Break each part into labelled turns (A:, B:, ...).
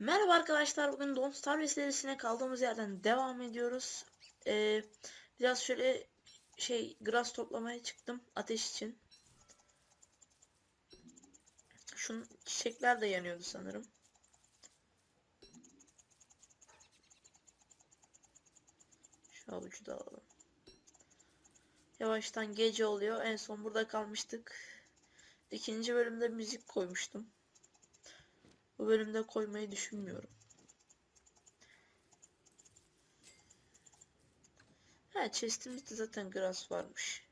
A: Merhaba arkadaşlar. Bugün Don't Starve serisine kaldığımız yerden devam ediyoruz. Ee, biraz şöyle şey grass toplamaya çıktım ateş için. Şun çiçekler de yanıyordu sanırım. Şu avucu da alalım. Yavaştan gece oluyor. En son burada kalmıştık. İkinci bölümde müzik koymuştum. Bu bölümde koymayı düşünmüyorum. Ha chestimizde zaten grass varmış.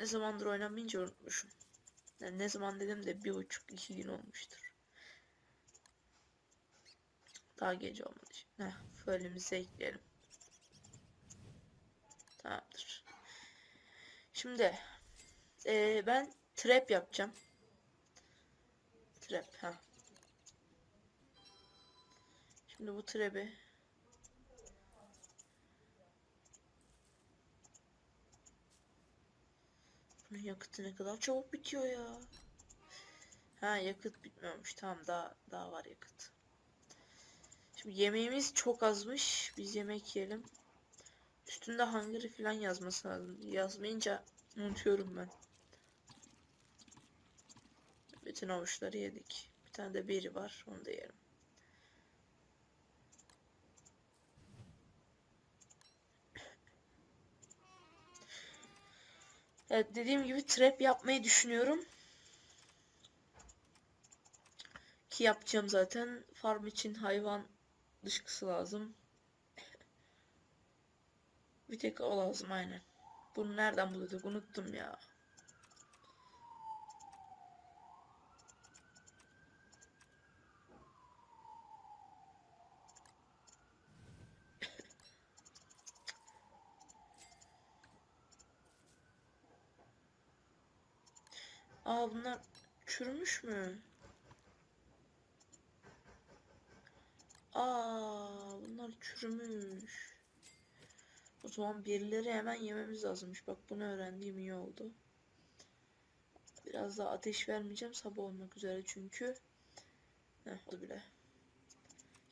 A: Ne zamandır oynamayınca unutmuşum. Yani ne zaman dedim de bir buçuk iki gün olmuştur. Daha gece olmadı. Heh, fölümüze ekleyelim. Tamamdır. Şimdi eee, ben trap yapacağım. Trap ha. Şimdi bu trap'i Bunun yakıtı ne kadar çabuk bitiyor ya. Ha yakıt bitmemiş. Tamam daha daha var yakıt. Şimdi yemeğimiz çok azmış. Biz yemek yiyelim. Üstünde hungry falan yazması lazım. Yazmayınca unutuyorum ben. Bütün avuçları yedik. Bir tane de biri var. Onu da yerim. Evet dediğim gibi trap yapmayı düşünüyorum. Ki yapacağım zaten. Farm için hayvan dışkısı lazım. Bir tek o lazım aynen. Bunu nereden buluyorduk unuttum ya. Bunlar çürümüş mü? Aa bunlar çürümüş. O zaman birileri hemen yememiz lazımmış. Bak bunu öğrendiğim iyi oldu. Biraz daha ateş vermeyeceğim sabah olmak üzere çünkü. Heh, oldu bile.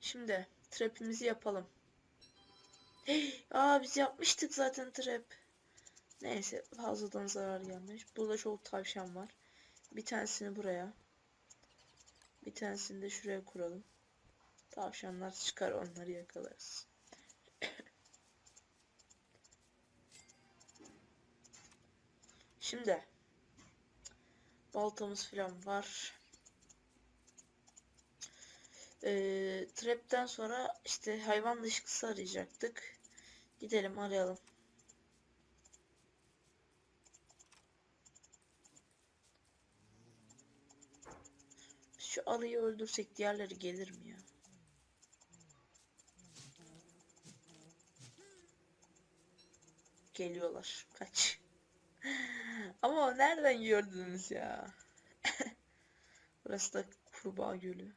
A: Şimdi trap'imizi yapalım. Hey, aa biz yapmıştık zaten trap. Neyse fazladan zarar gelmiş. Burada çok tavşan var. Bir tanesini buraya. Bir tanesini de şuraya kuralım. Tavşanlar çıkar onları yakalarız. Şimdi baltamız falan var. Ee, trap'ten sonra işte hayvan dışkısı arayacaktık. Gidelim arayalım. Şu arıyı öldürsek diğerleri gelir mi ya? Geliyorlar. Kaç. Ama nereden gördünüz ya? Burası da kurbağa gölü.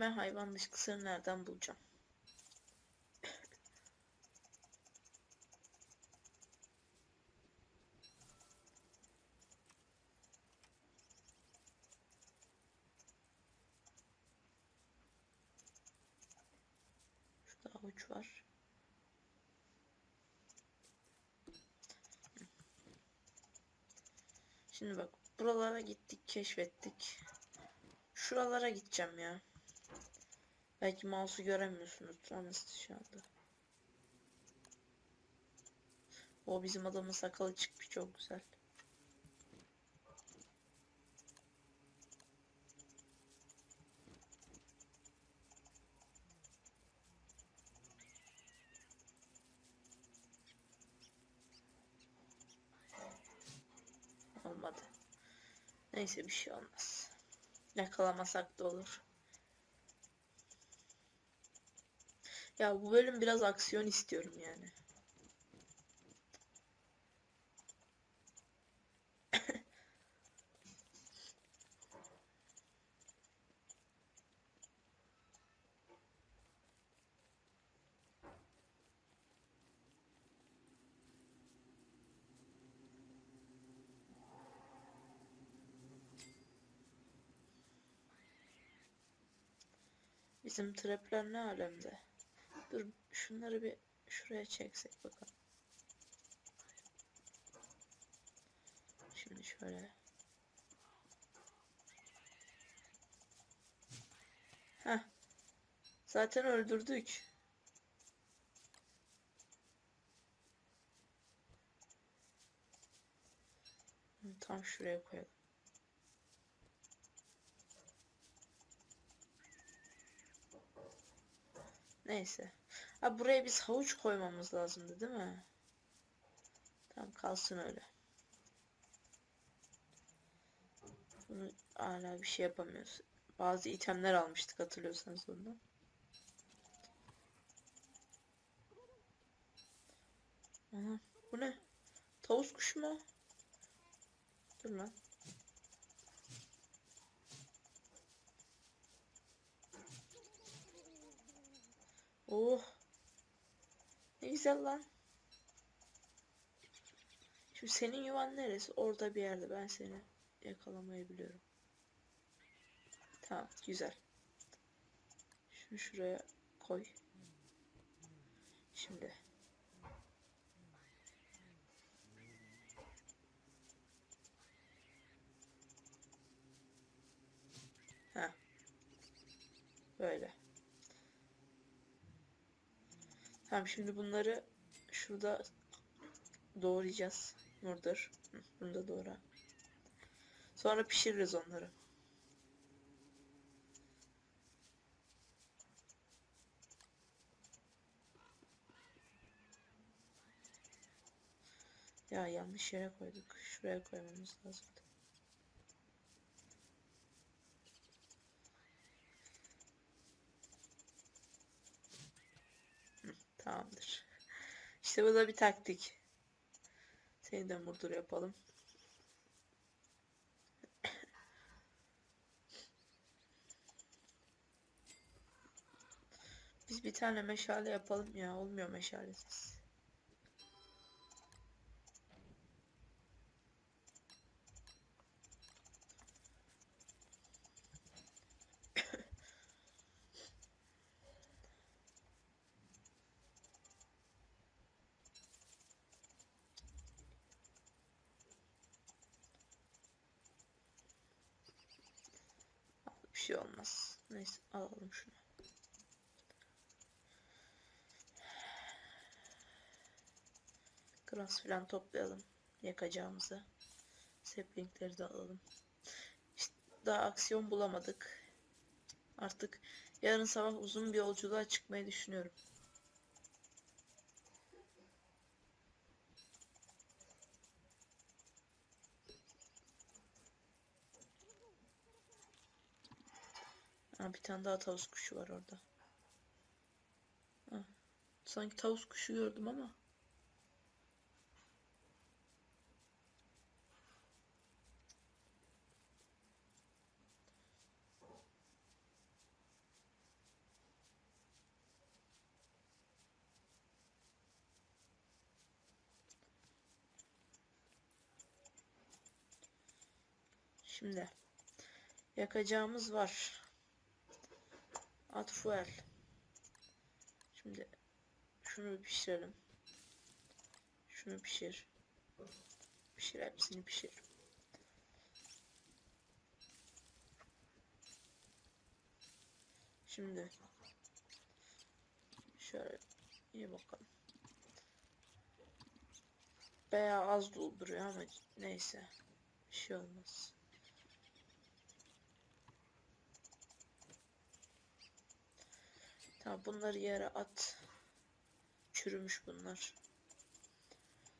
A: Ben hayvan dışkısını nereden bulacağım? Şurada avuç var. Şimdi bak buralara gittik keşfettik. Şuralara gideceğim ya. Belki mouse'u göremiyorsunuz. Anasını şu anda. O bizim adamın sakalı çıkmış çok güzel. Olmadı. Neyse bir şey olmaz. Yakalamasak da olur. Ya bu bölüm biraz aksiyon istiyorum yani. Bizim trapler ne alemde? Dur şunları bir şuraya çeksek bakalım. Şimdi şöyle. Heh. Zaten öldürdük. Tam şuraya koyalım. Neyse. Ha buraya biz havuç koymamız lazımdı değil mi? Tamam kalsın öyle. Bunu hala bir şey yapamıyoruz. Bazı itemler almıştık hatırlıyorsanız ondan. Aha, bu ne? Tavus kuşu mu? Dur lan. Oh. Ne güzel lan. Şimdi senin yuvan neresi? Orada bir yerde. Ben seni yakalamayı biliyorum. Tamam, güzel. Şunu şuraya koy. Şimdi. Ha. Böyle. Tamam şimdi bunları şurada doğrayacağız. Murdur. Hı, Bunu da doğra. Sonra pişiririz onları. Ya yanlış yere koyduk. Şuraya koymamız lazımdı. Hı, Tamamdır. İşte bu da bir taktik. Seni de murdur yapalım. Biz bir tane meşale yapalım ya. Olmuyor meşalesiz. Bir şey olmaz. Neyse alalım şunu. Grass falan toplayalım yakacağımızı. Saplingleri de alalım. İşte daha aksiyon bulamadık. Artık yarın sabah uzun bir yolculuğa çıkmayı düşünüyorum. Bir tane daha tavus kuşu var orada. Ha, sanki tavus kuşu gördüm ama. Şimdi yakacağımız var. At fuel. Şimdi şunu pişirelim. Şunu pişir. Pişir hepsini pişir. Şimdi şöyle iyi bakalım. Bayağı az dolduruyor ama neyse. Bir şey olmaz. Tamam bunları yere at. Çürümüş bunlar.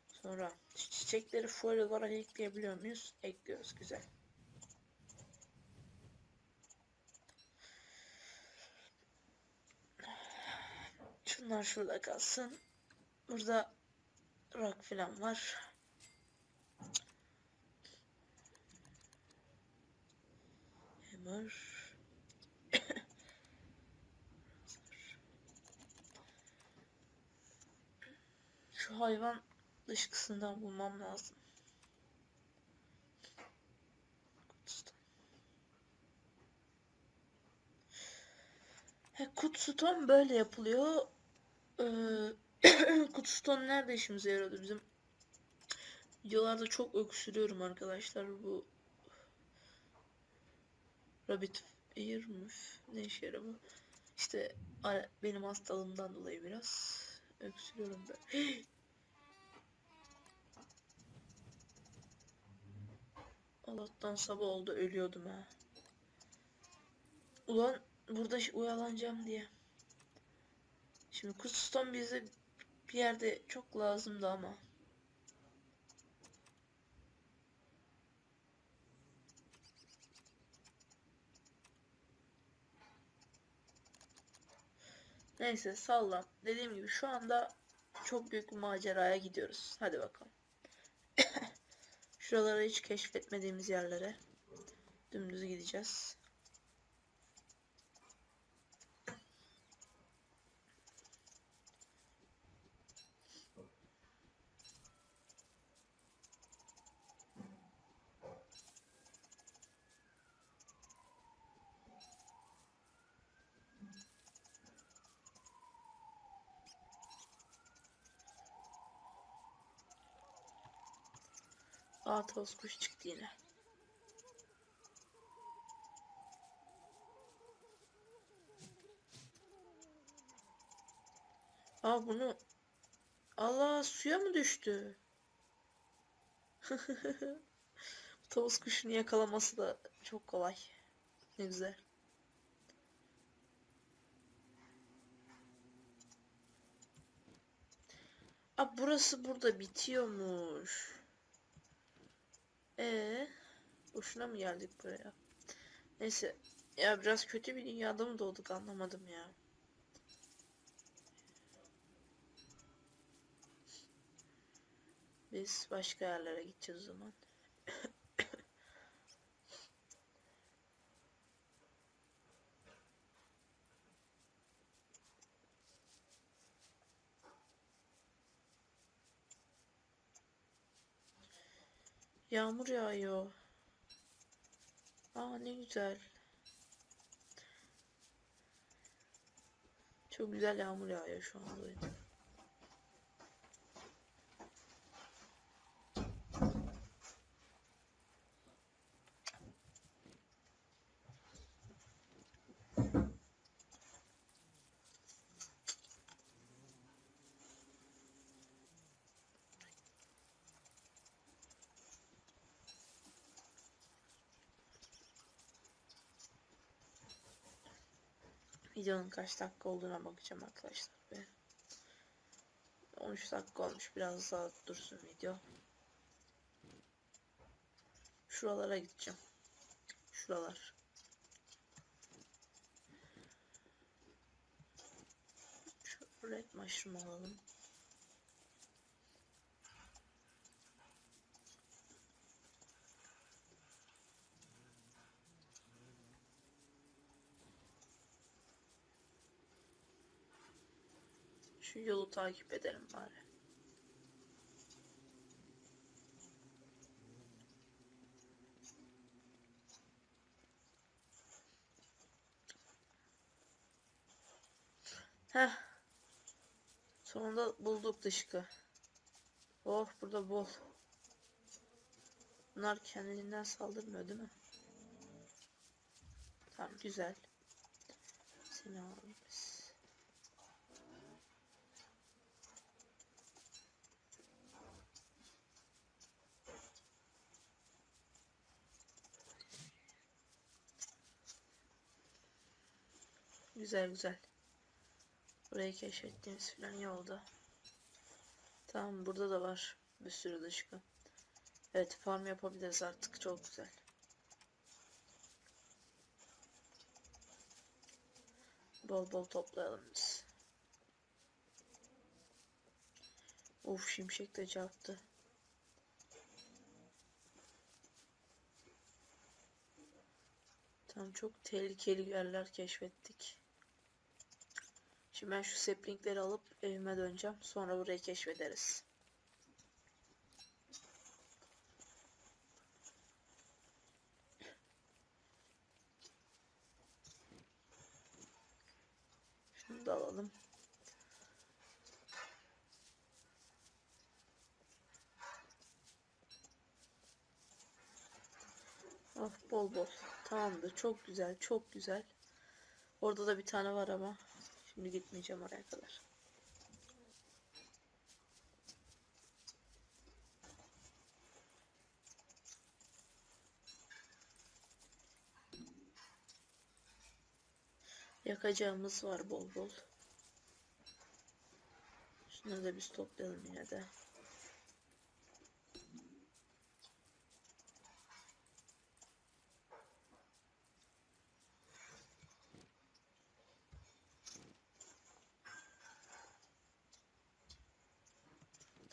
A: Sonra çi- çiçekleri fuel olarak ekleyebiliyor muyuz? Ekliyoruz. Güzel. Şunlar şurada kalsın. Burada rock falan var. Hammer. Şu hayvan dışkısından bulmam lazım. He, böyle yapılıyor. Ee, Kutsuton nerede işimize yaradı bizim? Videolarda çok öksürüyorum arkadaşlar bu Rabbit Ear müf ne işe yarıyor? İşte benim hastalığımdan dolayı biraz öksürüyorum da. Allah'tan sabah oldu ölüyordum ha. Ulan burada uyalanacağım diye. Şimdi Kutsuston bize bir yerde çok lazımdı ama. Neyse salla. Dediğim gibi şu anda çok büyük bir maceraya gidiyoruz. Hadi bakalım. Şuralara hiç keşfetmediğimiz yerlere dümdüz gideceğiz. Tavus kuş çıktı yine. Aa bunu Allah suya mı düştü? Tavus kuşunu yakalaması da çok kolay. Ne güzel. Aa burası burada bitiyormuş. Ee, boşuna mı geldik buraya? Neyse. Ya biraz kötü bir dünyada mı doğduk anlamadım ya. Biz başka yerlere gideceğiz o zaman. Yağmur yağıyor. Aa ne güzel. Çok güzel yağmur yağıyor şu anda. Videonun kaç dakika olduğuna bakacağım arkadaşlar. Ve 13 dakika olmuş. Biraz daha dursun video. Şuralara gideceğim. Şuralar. Şu red mushroom alalım. Yolu takip edelim bari. Heh. Sonunda bulduk dışkı. Oh burada bol. Bunlar kendiliğinden saldırmıyor değil mi? Tamam güzel. Seni alalım biz. Güzel güzel. Burayı keşfettiğimiz falan iyi oldu. Tamam burada da var bir sürü dışkı. Evet farm yapabiliriz artık çok güzel. Bol bol toplayalım biz. Of şimşek de çarptı. Tamam çok tehlikeli yerler keşfettik. Şimdi ben şu saplingleri alıp evime döneceğim. Sonra burayı keşfederiz. da alalım. Oh bol bol. Tamamdır. Çok güzel. Çok güzel. Orada da bir tane var ama. Şimdi gitmeyeceğim oraya kadar. Yakacağımız var bol bol. Şunları da biz toplayalım yine de.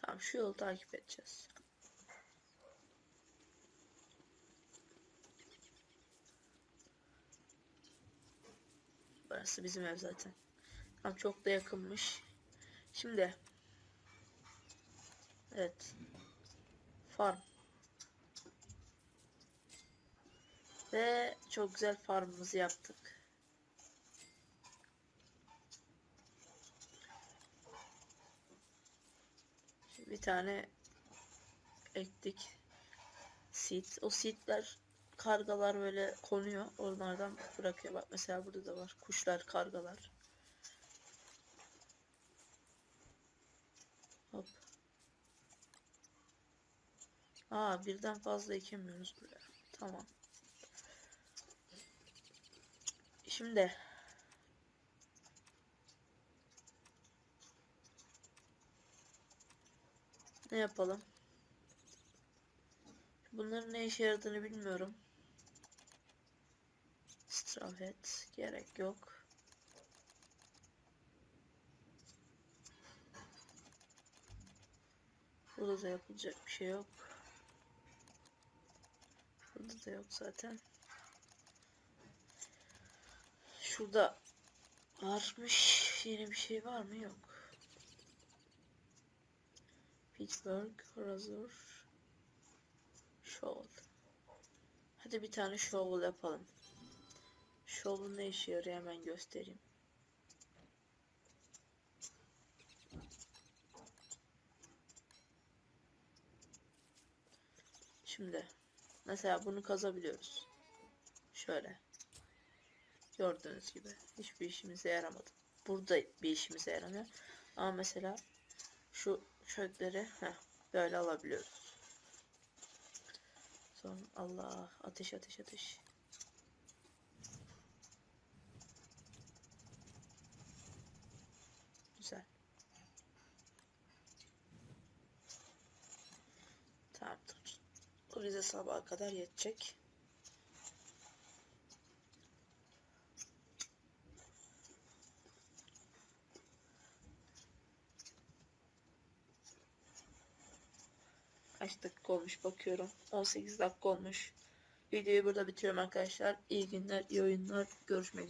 A: Tamam şu yolu takip edeceğiz. Burası bizim ev zaten. Tam çok da yakınmış. Şimdi. Evet. Farm. Ve çok güzel farmımızı yaptık. Bir tane ektik. Seed. O seedler kargalar böyle konuyor. Onlardan bırakıyor. Bak mesela burada da var. Kuşlar, kargalar. Hop. Aa birden fazla ekemiyoruz buraya. Tamam. Şimdi ne yapalım? Bunların ne işe yaradığını bilmiyorum. Strafet gerek yok. Burada da yapılacak bir şey yok. Burada da yok zaten. Şurada varmış. Yeni bir şey var mı? Yok. Pittsburgh, Razor, Shovel. Hadi bir tane shovel yapalım. Shovel ne işe yarıyor hemen göstereyim. Şimdi mesela bunu kazabiliyoruz. Şöyle. Gördüğünüz gibi hiçbir işimize yaramadı. Burada bir işimize yaramıyor. Ama mesela şu çökleri heh, böyle alabiliyoruz. Son Allah ateş ateş ateş. Güzel. Tamamdır. Bu bize sabaha kadar yetecek. Kaç dakika olmuş bakıyorum. 18 dakika olmuş. Videoyu burada bitiriyorum arkadaşlar. İyi günler, iyi oyunlar. Görüşmek üzere.